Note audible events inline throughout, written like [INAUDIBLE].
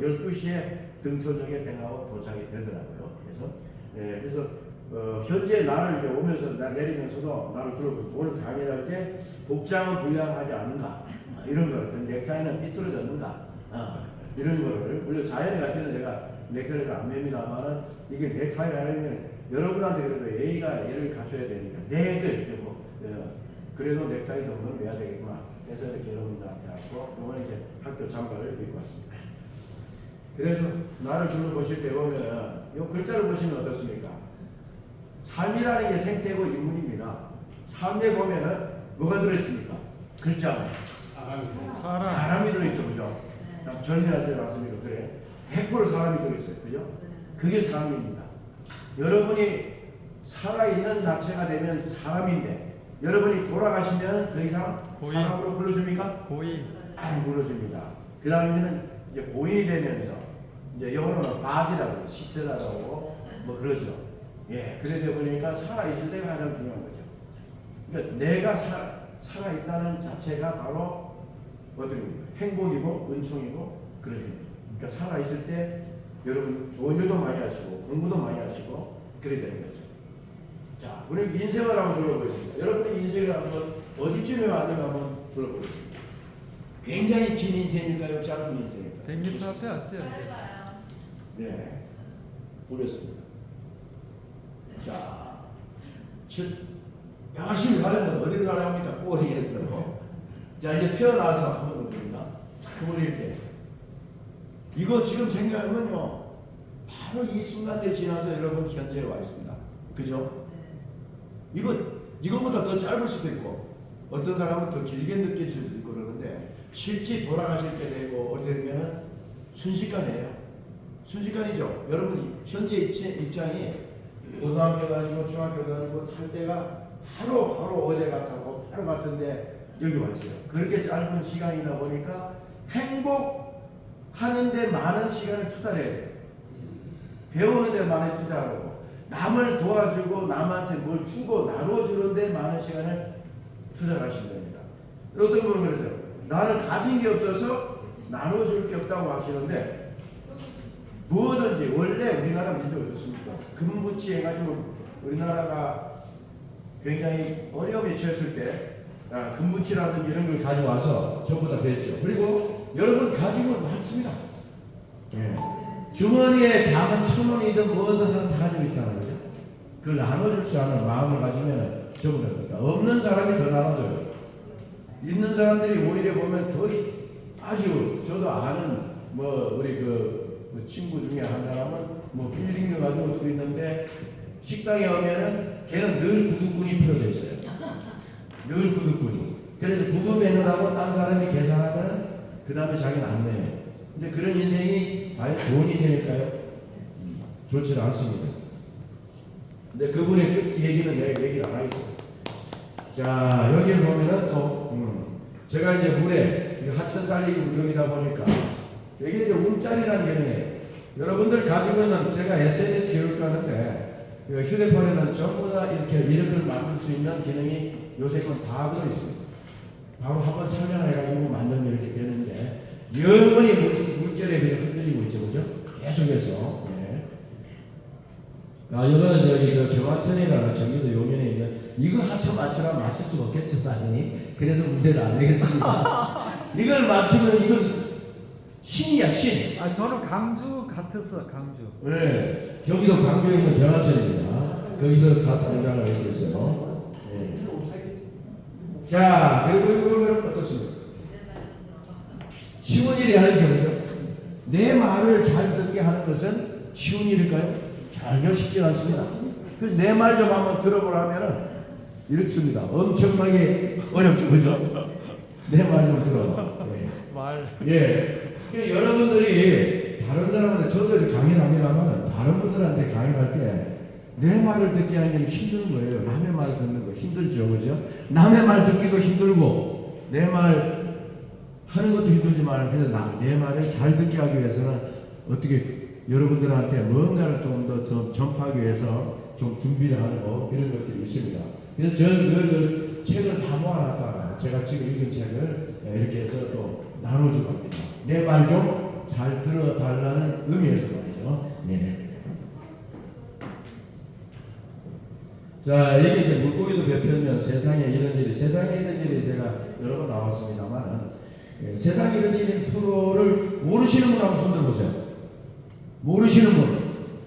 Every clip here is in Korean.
12시에 등촌역에 배하고 도착이 되더라고요. 그래서 예, 그래서 어, 현재 나를 이제 오면서 나 내리면서도 나를 들어보고 오늘 강의를 할때 복장은 불량하지 않는가 이런 걸 넥타이는 삐뚤어졌는가 아, 이런 거를 물론 자연에 갈 때는 제가 넥타이를 안 맵니다만은 이게 넥타이를 하려면 여러분한테 그래도 예의가 예를 갖춰야 되니까 네들 뭐 어, 그래도 넥타이 정도는 매야 되겠구나 그래서 이렇게 여러분들한테 하고 이번에 이제 학교 잠바를 입고 왔습니다. 그래서 나를 둘러보실 때 보면 이 글자를 보시면 어떻습니까? 삶이라는 게 생태고 인문입니다. 삶에 보면은 뭐가 들어있습니까? 글자. 사람이 사람. 사람이 들어있죠, 그죠? 전리할 때 말씀드리고 그래. 100% 사람이 들어있어요, 그죠? 그게 삶입니다. 여러분이 살아있는 자체가 되면 사람인데 여러분이 돌아가시면 더 이상 고인. 사람으로 불러줍니까? 고인. 안 불러줍니다. 그 다음에는 이제 고인이 되면서 이제 영어로는 바디라고 시체라고 뭐 그러죠. 예, 그러다 보니까 살아있을 때가 가장 중요한 거죠. 그러니까 내가 살, 살아있다는 자체가 바로 보면 행복이고 은총이고 그러죠. 그러니까 살아있을 때 여러분 일도 많이 하시고 공부도 많이 하시고 그래야 되는 거죠. 자, 우리 인생을 한번 둘러보겠습니다. 여러분의 인생을 한번 어디쯤에 왔는가 한번 둘러보겠습니다. 굉장히 긴 인생일까요? 짧은 인생일까요? 100m 앞에 왔지? 네. 보겠습니다. 자, 실, 열심히 가려면 어디로 가려 합니까? 꼬리에서. 자, 이제 태어나서 한번 봅니다. 스물일 때. 이거 지금 생각하면요. 바로 이 순간들 지나서 여러분 현재에 와 있습니다. 그죠? 이거, 이거보다 더 짧을 수도 있고, 어떤 사람은 더 길게 느낄 수도 있고 그러는데, 실제 돌아가실 때 되고, 어떻게 되면 순식간이에요. 순식간이죠. 여러분 현재 입장이 고등학교 다니고 중학교 다니고 탈 때가 바로 바로 어제 같다고 바로 같은데 여기 와 있어요. 그렇게 짧은 시간이다 보니까 행복하는데 많은 시간을 투자를 해야 돼요. 배우는데 많이 투자하고 남을 도와주고 남한테 뭘 주고 나눠주는데 많은 시간을 투자하시면 됩니다. 어떤 분은 그러세요. 나는 가진 게 없어서 나눠줄 게 없다고 하시는데 뭐든지 원래 우리나라 민족이 좋습니까? 금부치 해가지고 우리나라가 굉장히 어려움에 처했을 때 아, 금부치라든지 이런 걸 가져와서 전부 다 됐죠. 그리고 여러분 건 많습니다. 예. 주머니에 담은 천 원이든 뭐든 하나 다 가지고 있잖아요. 그걸 나눠줄 수 있는 마음을 가지면 전부 다 됩니다. 없는 사람이 더 나눠줘요. 있는 사람들이 오히려 보면 더 아주 저도 아는 뭐 우리 그, 그 친구 중에 한 사람은 뭐 빌딩을 가지고 또 있는데 식당에 오면은 걔는 늘 구두꾼이 필요돼 있어요. 늘 구두꾼이. 그래서 구두 매느라고 딴 사람이 계산하면 그 다음에 자기는 안 내요. 근데 그런 인생이 과연 좋은 인생일까요? 음, 좋지 않습니다. 근데 그분의 끝 얘기는 내가 얘기를 안 하겠습니다. 자, 여기를 보면은 또, 음, 제가 이제 물에, 하천 살리기 운동이다 보니까, 이게 이제 움짤이라는 개념이에요. 여러분들 가지고 있는, 제가 SNS 교육하는데, 그 휴대폰에는 전부 다 이렇게 미러크를 만들 수 있는 기능이 요새 건다 들어있습니다. 바로 한번 설명해가지고 만들면 이렇게 되는데, 영원히 물, 물결에 그냥 흔들리고 있죠, 그죠? 계속해서. 예. 아, 이거는 여기 저 경화천이라는 경기도 용인에 있는 이거 하천 맞추라 맞출 수가 없겠죠, 당연히. 그래서 문제를 안 내겠습니다. [LAUGHS] 이걸 맞추면 이건 신이야, 신. 아 저는 강주 같았어 강주. 네. 경기도 광주에 있는 경화천입니다. 거기서 가서 장장을 하고 있어요. 네. 자, 그리고 이거는 어떻습니까? 쉬운 일이 아니죠. 내 말을 잘 듣게 하는 것은 쉬운 일일까요? 전혀 쉽지 않습니다. 그래서 내 말 좀 한번 들어보라 면은 이렇습니다. 엄청나게 어렵죠, 그죠? 내말 좀 들어. 네. 말. 예. 그 여러분들이 다른 사람한테 저도 이렇게 강의를 합니다만 다른 분들한테 강의를 할때 내 말을 듣게 하는 게 힘든 거예요. 남의 말 듣는 거 힘들죠, 그죠? 남의 말 듣기도 힘들고 내 말 하는 것도 힘들지만 그래서 나, 내 말을 잘 듣게 하기 위해서는 어떻게 여러분들한테 뭔가를 좀더 전파하기 위해서 좀 준비를 하는 거 이런 것들이 있습니다. 그래서 저는 그, 그 책을 다 모아놨다가 제가 지금 읽은 책을 이렇게 해서 또 나눠주고 합니다. 내 말 좀 잘 들어달라는 의미에서 말이죠. 네. 자, 이게 이제 물고기도 베풀면 세상에 이런 일이, 세상에 이런 일이 제가 여러 번 나왔습니다만은, 예, 세상에 이런 일인 프로를 모르시는 분 한번 손 들어보세요. 모르시는 분.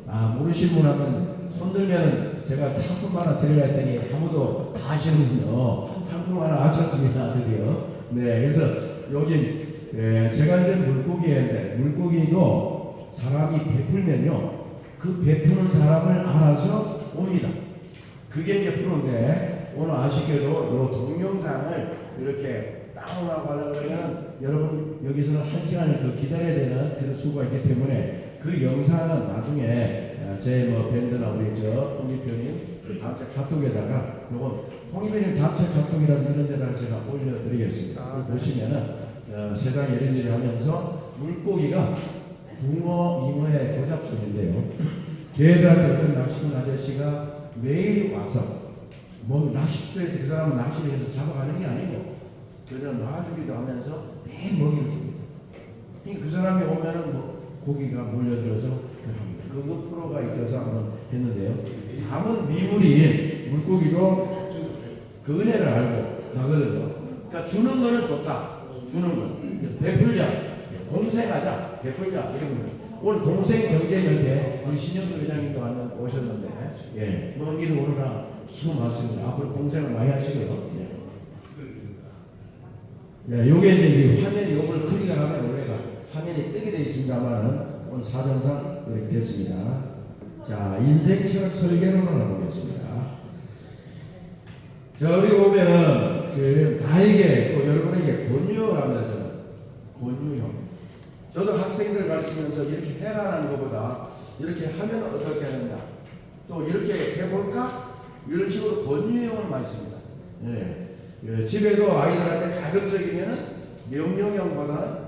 아, 모르시는 분 하면 손 들면은 제가 상품 하나 드리려 했더니 아무도 다 아시는군요. 상품 하나 아꼈습니다, 드디어. 네, 그래서 여기, 예, 제가 이제 물고기인데, 물고기도 사람이 베풀면요, 그 베푸는 사람을 알아서 옵니다. 그게 이제 프로인데 오늘 아쉽게도 이 동영상을 이렇게 다운하고 하려고 그러면 여러분 여기서는 한 시간을 더 기다려야 되는 그런 수가 있기 때문에 그 영상은 나중에 어, 제뭐 밴드나 우리 저 홍기표님 단체 카톡에다가 요건 홍기표님 단체 카톡이라는 이런 데다가 제가 올려드리겠습니다. 아, 그걸 보시면은 어, 세상에 이런 일을 하면서 물고기가 붕어, 잉어의 교잡술인데요. 걔들한테 어떤 낚시꾼 아저씨가 매일 와서 뭐 낚시터에서 그 사람은 낚시를 해서 잡아가는 게 아니고 그냥 놔주기도 하면서 매일 먹이를 줍니다. 그러니까 그 사람이 오면은 뭐 고기가 몰려들어서 그럽니다. 그거 프로가 있어서 한번 했는데요. 남은 미물이 물고기도 그 은혜를 알고 가거든요. 그러니까 주는 거는 좋다. 주는 거. 베풀자. 공생하자. 베풀자. 이런 거. 오늘 공생 경제연대 우리 신영수 회장님도 한번 오셨는데 예. 먼 길을 오느라 수고 많습니다. 앞으로 공생을 많이 하시고요. 예. 예, 요게 이제 이 화면이 요걸 클릭을 하면 원래가 화면이 뜨게 되어 있습니다만은 오늘 사정상 됐습니다. 자, 인생 철학 설계론을 나보겠습니다. 자, 우리 보면은 그 나에게 또 여러분에게 권유를 합니다. 저는 권유형. 저도 학생들 가르치면서 이렇게 해라라는 것보다 이렇게 하면 어떻게 하느냐. 또 이렇게 해볼까? 이런 식으로 권유형을 많이 씁니다. 예. 예, 집에도 아이들한테 가급적이면은 명령형보다는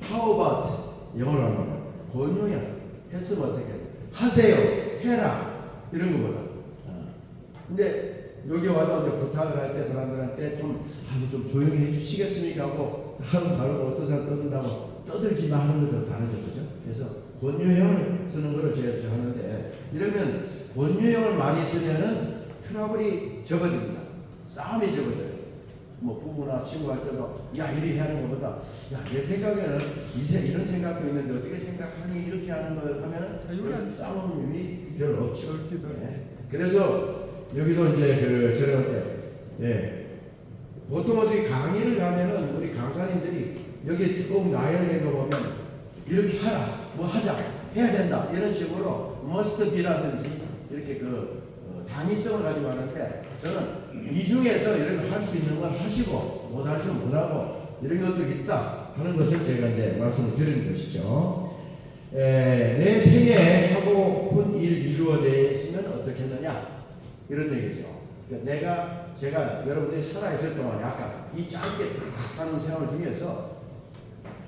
about 영어로 하면 권유형 했으면 어떻게 해? 하세요. 해라. 이런 것보다 어. 근데 여기 와서 이제 부탁을 할 때 사람들한테 좀 아주 좀 조용히 해주시겠습니까? 하고 하루 다르고 어떤 사람 떠든다고 떠들지 마 하는 것도 다르죠. 그죠? 그래서 권유형을 쓰는 거를 제가 저 하는데 이러면 권유형을 많이 쓰면은 트러블이 적어집니다. 싸움이 적어져요 뭐 부부나 친구 할 때도 야 이렇게 하는 것보다 야 내 생각에는 이세 이런 생각도 있는데 어떻게 생각하니 이렇게 하는 거 하면은 싸우는 일이 별로 없죠. 예. 그래서 여기도 이제 그 저런데 예. 보통 어디 강의를 가면은 우리 강사님들이 여기 쭉 나열된 거 보면 이렇게 하라 뭐 하자 해야 된다 이런 식으로 must be라든지 이렇게 그 어, 당위성을 가지고 하는데 저는 이 중에서 이런 거할수 있는 걸 하시고 못할 수는 못하고 이런 것들이 있다 하는 것을 제가 이제 말씀을 드리는 것이죠. 에, 내 생에 하고픈 일 이루어냈으면 어떻게 했느냐 이런 얘기죠. 그러니까 내가 제가 여러분들이 살아있을 동안 약간 이 짧게 탁 하는 생활 중에서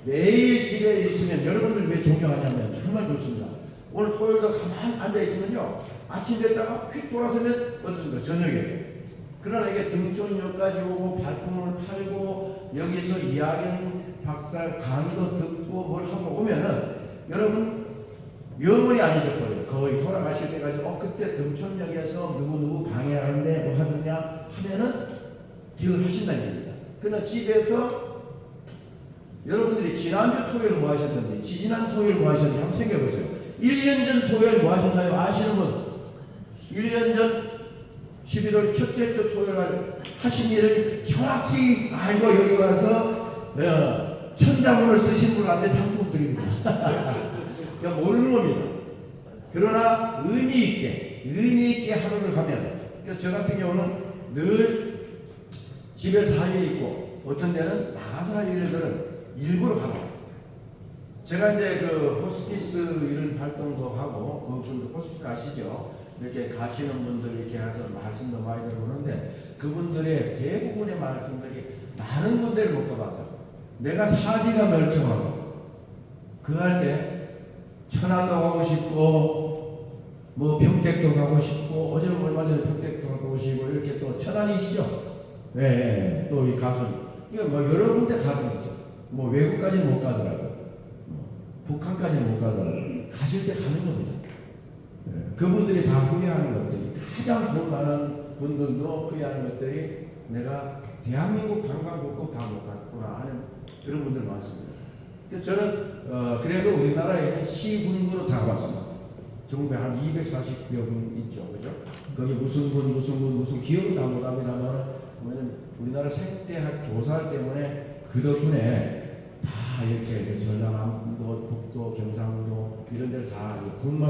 매일 집에 있으면 여러분들 왜 존경하냐면 정말 좋습니다. 오늘 토요일도 가만 앉아 있으면요 아침 됐다가 휙 돌아서면 어떻습니까 저녁에 그러나 이게 등촌역까지 오고 발품을 팔고 여기서 이야기 박사 강의도 듣고 뭘 하고 오면은 여러분 영원히 안 잊어버려요. 거의 돌아가실 때까지 어 그때 등촌역에서 누구누구 강의하는데 뭐 하느냐 하면은 기억을 하신다는 얘기입니다. 그러나 집에서 여러분들이 지난주 토요일 뭐 하셨는지 지지난 토요일 뭐 하셨는지 한번 생각해보세요. 1년 전 토요일 뭐 하셨나요? 아시는 분? 1년 전 11월 첫째 주 토요일 날 하신 일을 정확히 알고 여기 와서 어, 천자문을 쓰신 분한테 상품 드립니다. 그러니까 모르는 겁니다. 그러나 의미 있게 의미 있게 하루를 가면 그러니까 저 같은 경우는 늘 집에서 할 일이 있고 어떤 데는 나가서 할 일들은 일부러 가고 제가 이제 그 호스피스 이런 활동도 하고 그분 호스피스 아시죠? 이렇게 가시는 분들 이렇게 해서 말씀도 많이 들어보는데 그분들의 대부분의 말씀들이 많은 군데를 못 가봤다. 내가 사지가 멀쩡하고 그 할 때 천안도 가고 싶고 뭐 평택도 가고 싶고 어제 얼마 전에 평택도 가고 싶고 이렇게 또 천안이시죠? 네, 네. 또이 가수 이게 뭐 여러 군데 가는 거죠. 뭐 외국까지는 못 가더라고요. 북한까지 못 가서 가실 때 가는 겁니다. 예, 그분들이 다 후회하는 것들이 가장 돈 많은 분들도 후회하는 것들이 내가 대한민국 관광국도 다못 갔구나 하는 그런 분들 많습니다. 저는 어, 그래도 우리나라에 있는 시군구로 다 봤습니다. 전국에 한 240여 군 있죠, 그죠? 거기 무슨 군, 무슨 군, 무슨 기억은 다 못합니다만, 뭐냐면 우리나라 생태학 조사 때문에 그 덕분에 다 이렇게 전라남도, 북도, 경상도 이런 데를 다 군마다